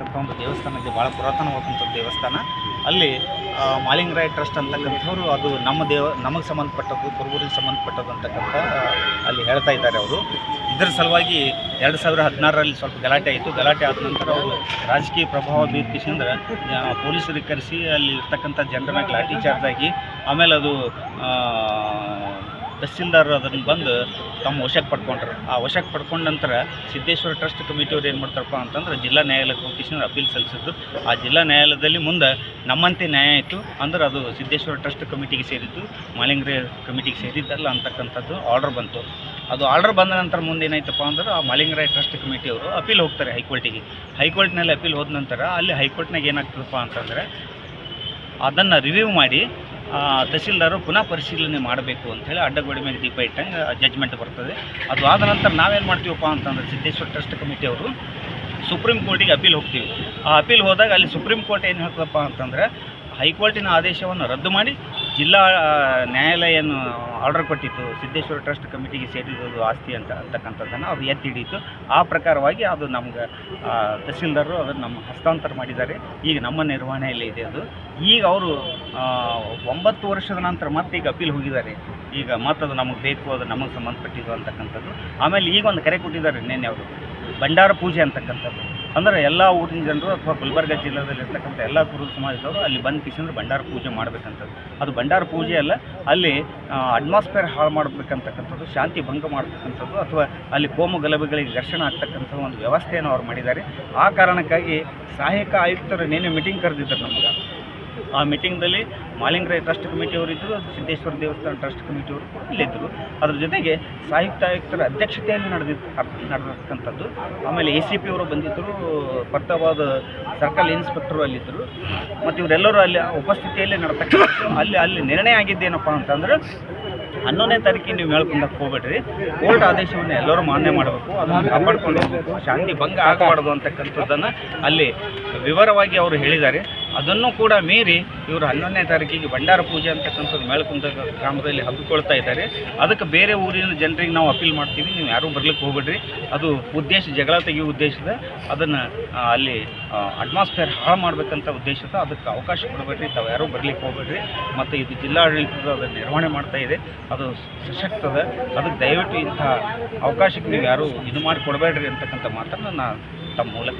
ಅಂತಕ್ಕಂಥ ಒಂದು ದೇವಸ್ಥಾನ ಇದೆ ಭಾಳ ಪುರಾತನವಾದಂಥ ದೇವಸ್ಥಾನ. ಅಲ್ಲಿ ಮಾಲಿಂಗರಾಯ ಟ್ರಸ್ಟ್ ಅಂತಕ್ಕಂಥವ್ರು ಅದು ನಮ್ಮ ದೇವ, ನಮಗೆ ಸಂಬಂಧಪಟ್ಟದ್ದು, ಕುರುಬೂರಿಗೆ ಸಂಬಂಧಪಟ್ಟದ್ದು ಅಂತಕ್ಕಂಥ ಅಲ್ಲಿ ಹೇಳ್ತಾ ಇದ್ದಾರೆ ಅವರು. ಇದರ ಸಲುವಾಗಿ ಎರಡು ಸಾವಿರ ಹದಿನಾರರಲ್ಲಿ ಸ್ವಲ್ಪ ಗಲಾಟೆ ಆಯಿತು. ಗಲಾಟೆ ಆದ ನಂತರ ಅವರು ರಾಜಕೀಯ ಪ್ರಭಾವ ಬೀರ್ತಿಸಿಂದ್ರೆ ಪೊಲೀಸರಿಗೆ ಕರೆಸಿ ಅಲ್ಲಿ ಇರ್ತಕ್ಕಂಥ ಜನರನ್ನ ಲಾಠಿ ಚಾರ್ಜ್ ಆಗಿ ಆಮೇಲೆ ಅದು ತಹಸೀಲ್ದಾರ್ ಅದನ್ನು ಬಂದು ತಮ್ಮ ವಶಕ್ಕೆ ಪಡ್ಕೊಂಡ್ರು. ಆ ವಶಕ್ಕೆ ಪಡ್ಕೊಂಡ ನಂತರ ಸಿದ್ದೇಶ್ವರ ಟ್ರಸ್ಟ್ ಕಮಿಟಿಯವ್ರು ಏನು ಮಾಡ್ತಾರಪ್ಪ ಅಂತಂದ್ರೆ ಜಿಲ್ಲಾ ನ್ಯಾಯಾಲಯಕ್ಕೆ ಹೋಗಿಸಿದ್ರು ಅಪೀಲ್ ಸಲ್ಲಿಸಿದ್ರು. ಆ ಜಿಲ್ಲಾ ನ್ಯಾಯಾಲಯದಲ್ಲಿ ಮುಂದೆ ನಮ್ಮಂತೆ ನ್ಯಾಯ ಆಯಿತು ಅಂದ್ರೆ ಅದು ಸಿದ್ದೇಶ್ವರ ಟ್ರಸ್ಟ್ ಕಮಿಟಿಗೆ ಸೇರಿದ್ದು, ಮಾಲಿಂಗ್ರೆ ಕಮಿಟಿಗೆ ಸೇರಿದ್ದಲ್ಲ ಅಂತಕ್ಕಂಥದ್ದು ಆರ್ಡರ್ ಬಂತು. ಅದು ಆರ್ಡರ್ ಬಂದ ನಂತರ ಮುಂದೆ ಏನಾಯ್ತಪ್ಪ ಅಂದ್ರೆ ಆ ಮಾಲಿಂಗರಾಯ್ ಟ್ರಸ್ಟ್ ಕಮಿಟಿಯವರು ಅಪೀಲ್ ಹೋಗ್ತಾರೆ ಹೈಕೋರ್ಟಿಗೆ. ಹೈಕೋರ್ಟ್ನಲ್ಲಿ ಅಪೀಲ್ ಹೋದ ನಂತರ ಅಲ್ಲಿ ಹೈಕೋರ್ಟ್ನಾಗ ಏನಾಗ್ತದಪ್ಪ ಅಂತಂದರೆ ಅದನ್ನು ರಿವ್ಯೂ ಮಾಡಿ ಆ, ತಹಸೀಲ್ದಾರು ಪುನಃ ಪರಿಶೀಲನೆ ಮಾಡಬೇಕು ಅಂಥೇಳಿ ಅಡ್ಡಗೋಡೆ ಮೇಲೆ ದೀಪ ಇಟ್ಟಂಗೆ ಜಜ್ಮೆಂಟ್ ಬರ್ತದೆ. ಅದು ಆದ ನಂತರ ನಾವೇನು ಮಾಡ್ತೀವಪ್ಪ ಅಂತಂದ್ರೆ ಸಿದ್ದೇಶ್ವರ ಟ್ರಸ್ಟ್ ಕಮಿಟಿಯವರು ಸುಪ್ರೀಂ ಕೋರ್ಟಿಗೆ ಅಪೀಲ್ ಹೋಗ್ತೀವಿ. ಆ ಅಪೀಲ್ ಹೋದಾಗ ಅಲ್ಲಿ ಸುಪ್ರೀಂ ಕೋರ್ಟ್ ಏನು ಹೇಳ್ತದಪ್ಪ ಅಂತಂದರೆ ಹೈಕೋರ್ಟಿನ ಆದೇಶವನ್ನು ರದ್ದು ಮಾಡಿ ಜಿಲ್ಲಾ ನ್ಯಾಯಾಲಯ ಆರ್ಡರ್ ಕೊಟ್ಟಿತ್ತು. ಸಿದ್ದೇಶ್ವರ ಟ್ರಸ್ಟ್ ಕಮಿಟಿಗೆ ಸೇರಿರೋದು ಆಸ್ತಿ ಅಂತ, ಅಂತಕ್ಕಂಥದ್ದನ್ನು ಅದು ಎತ್ತಿ ಹಿಡಿಯಿತು. ಆ ಪ್ರಕಾರವಾಗಿ ಅದು ನಮ್ಗೆ ತಹಸೀಲ್ದಾರರು ಅದನ್ನು ನಮ್ಮ ಹಸ್ತಾಂತರ ಮಾಡಿದ್ದಾರೆ. ಈಗ ನಮ್ಮ ನಿರ್ವಹಣೆಯಲ್ಲಿ ಇದೆ ಅದು. ಈಗ ಅವರು ಒಂಬತ್ತು ವರ್ಷದ ನಂತರ ಮತ್ತೆ ಈಗ ಅಪೀಲ್ ಹೋಗಿದ್ದಾರೆ. ಈಗ ಮತ್ತೆ ಅದು ನಮಗೆ ಬೇಕು, ಅದು ನಮಗೆ ಸಂಬಂಧಪಟ್ಟಿದ್ದು ಅಂತಕ್ಕಂಥದ್ದು. ಆಮೇಲೆ ಈಗ ಒಂದು ಕರೆ ಕೊಟ್ಟಿದ್ದಾರೆ ನಿನ್ನೆ ಅವರು. ಭಂಡಾರ ಪೂಜೆ ಅಂತಕ್ಕಂಥದ್ದು. ಅಂದರೆ ಎಲ್ಲ ಊರಿನ ಜನರು ಅಥವಾ ಗುಲ್ಬರ್ಗ ಜಿಲ್ಲೆಯಲ್ಲಿ ಇರ್ತಕ್ಕಂಥ ಎಲ್ಲ ಕುರು ಸಮಾಜದವರು ಅಲ್ಲಿ ಬಂದು ಕಿಶಂದ್ರೆ ಭಂಡಾರ ಪೂಜೆ ಮಾಡಬೇಕಂಥದ್ದು ಅದು ಭಂಡಾರ ಪೂಜೆ ಅಲ್ಲ, ಅಲ್ಲಿ ಅಟ್ಮಾಸ್ಫಿಯರ್ ಹಾಳು ಮಾಡಬೇಕಂತಕ್ಕಂಥದ್ದು, ಶಾಂತಿ ಭಂಗ ಮಾಡ್ತಕ್ಕಂಥದ್ದು ಅಥವಾ ಅಲ್ಲಿ ಕೋಮು ಗಲಭೆಗಳಿಗೆ ಘರ್ಷಣೆ ಆಗ್ತಕ್ಕಂಥ ಒಂದು ವ್ಯವಸ್ಥೆಯನ್ನು ಅವ್ರು ಮಾಡಿದ್ದಾರೆ. ಆ ಕಾರಣಕ್ಕಾಗಿ ಸಹಾಯಕ ಆಯುಕ್ತರು ನೇನೆ ಮೀಟಿಂಗ್ ಕರೆದಿದ್ದರು ನಮ್ಗೆ. ಆ ಮೀಟಿಂಗ್ದಲ್ಲಿ ಮಾಲಿಂಗರಾಯ ಟ್ರಸ್ಟ್ ಕಮಿಟಿಯವರು ಇದ್ದರು ಸಿದ್ದೇಶ್ವರ ದೇವಸ್ಥಾನ ಟ್ರಸ್ಟ್ ಕಮಿಟಿಯವರು ಕೂಡ ಇಲ್ಲಿದ್ದರು ಅದ್ರ ಜೊತೆಗೆ ಸಾಹಿತ್ಯ ಆಯುಕ್ತರ ಅಧ್ಯಕ್ಷತೆಯಲ್ಲಿ ನಡೆದಿತ್ತು ನಡೆದಿರ್ತಕ್ಕಂಥದ್ದು. ಆಮೇಲೆ ಎ ಸಿ ಪಿ ಅವರು ಬಂದಿದ್ದರು ಪರ್ತಾವಾದ ಸರ್ಕಲ್ ಇನ್ಸ್ಪೆಕ್ಟರು ಅಲ್ಲಿದ್ದರು. ಮತ್ತು ಇವರೆಲ್ಲರೂ ಅಲ್ಲಿ ಉಪಸ್ಥಿತಿಯಲ್ಲಿ ನಡ್ತಕ್ಕಂಥದ್ದು. ಅಲ್ಲಿ ಅಲ್ಲಿ ನಿರ್ಣಯ ಆಗಿದ್ದೇನಪ್ಪ ಅಂತಂದ್ರೆ, ಹನ್ನೊಂದನೇ ತಾರೀಕಿಗೆ ನೀವು ಹೇಳ್ಕೊಂಡಕ್ಕೆ ಹೋಗ್ಬೇಡ್ರಿ. ಕೋರ್ಟ್ ಆದೇಶವನ್ನು ಎಲ್ಲರೂ ಮಾನ್ಯ ಮಾಡಬೇಕು. ಅದನ್ನು ಕಾಪಾಡ್ಕೊಂಡು ಹೋಗಬೇಕು ಶಾಂತಿ ಭಂಗ ಆಗಬಾರ್ದು ಅಂತಕ್ಕಂಥದ್ದನ್ನು ಅಲ್ಲಿ ವಿವರವಾಗಿ ಅವರು ಹೇಳಿದ್ದಾರೆ. ಅದನ್ನು ಕೂಡ ಮೀರಿ ಇವರು ಹನ್ನೊಂದನೇ ತಾರೀಕಿಗೆ ಭಂಡಾರ ಪೂಜೆ ಅಂತಕ್ಕಂಥದ್ದು ಮೇಳಕುಂದ ಗ್ರಾಮದಲ್ಲಿ ಹಬ್ಬಿಕೊಳ್ತಾ ಇದ್ದಾರೆ. ಅದಕ್ಕೆ ಬೇರೆ ಊರಿನ ಜನರಿಗೆ ನಾವು ಅಪೀಲ್ ಮಾಡ್ತೀವಿ, ನೀವು ಯಾರೂ ಬರ್ಲಿಕ್ಕೆ ಹೋಗ್ಬೇಡ್ರಿ. ಅದು ಉದ್ದೇಶ, ಜಗಳ ತೆಗೆಯುವ ಉದ್ದೇಶದ ಅದನ್ನು ಅಲ್ಲಿ ಅಟ್ಮಾಸ್ಫಿಯರ್ ಹಾಳು ಮಾಡಬೇಕಂತ ಉದ್ದೇಶದ ಅದಕ್ಕೆ ಅವಕಾಶ ಕೊಡಬೇಡ್ರಿ. ತಾವು ಯಾರೂ ಬರ್ಲಿಕ್ಕೆ ಹೋಗ್ಬೇಡ್ರಿ. ಮತ್ತು ಇದು ಜಿಲ್ಲಾಡಳಿತದ ಅದನ್ನು ನಿರ್ವಹಣೆ ಮಾಡ್ತಾ ಇದೆ. ಅದು ಸಶಕ್ತದ ಅದಕ್ಕೆ ದಯವಿಟ್ಟು ಇಂಥ ಅವಕಾಶಕ್ಕೆ ನೀವು ಯಾರೂ ಇದು ಮಾಡಿ ಕೊಡಬೇಡ್ರಿ ಅಂತಕ್ಕಂಥ ಮಾತನ್ನು ನಾನು ತಮ್ಮ ಮೂಲಕ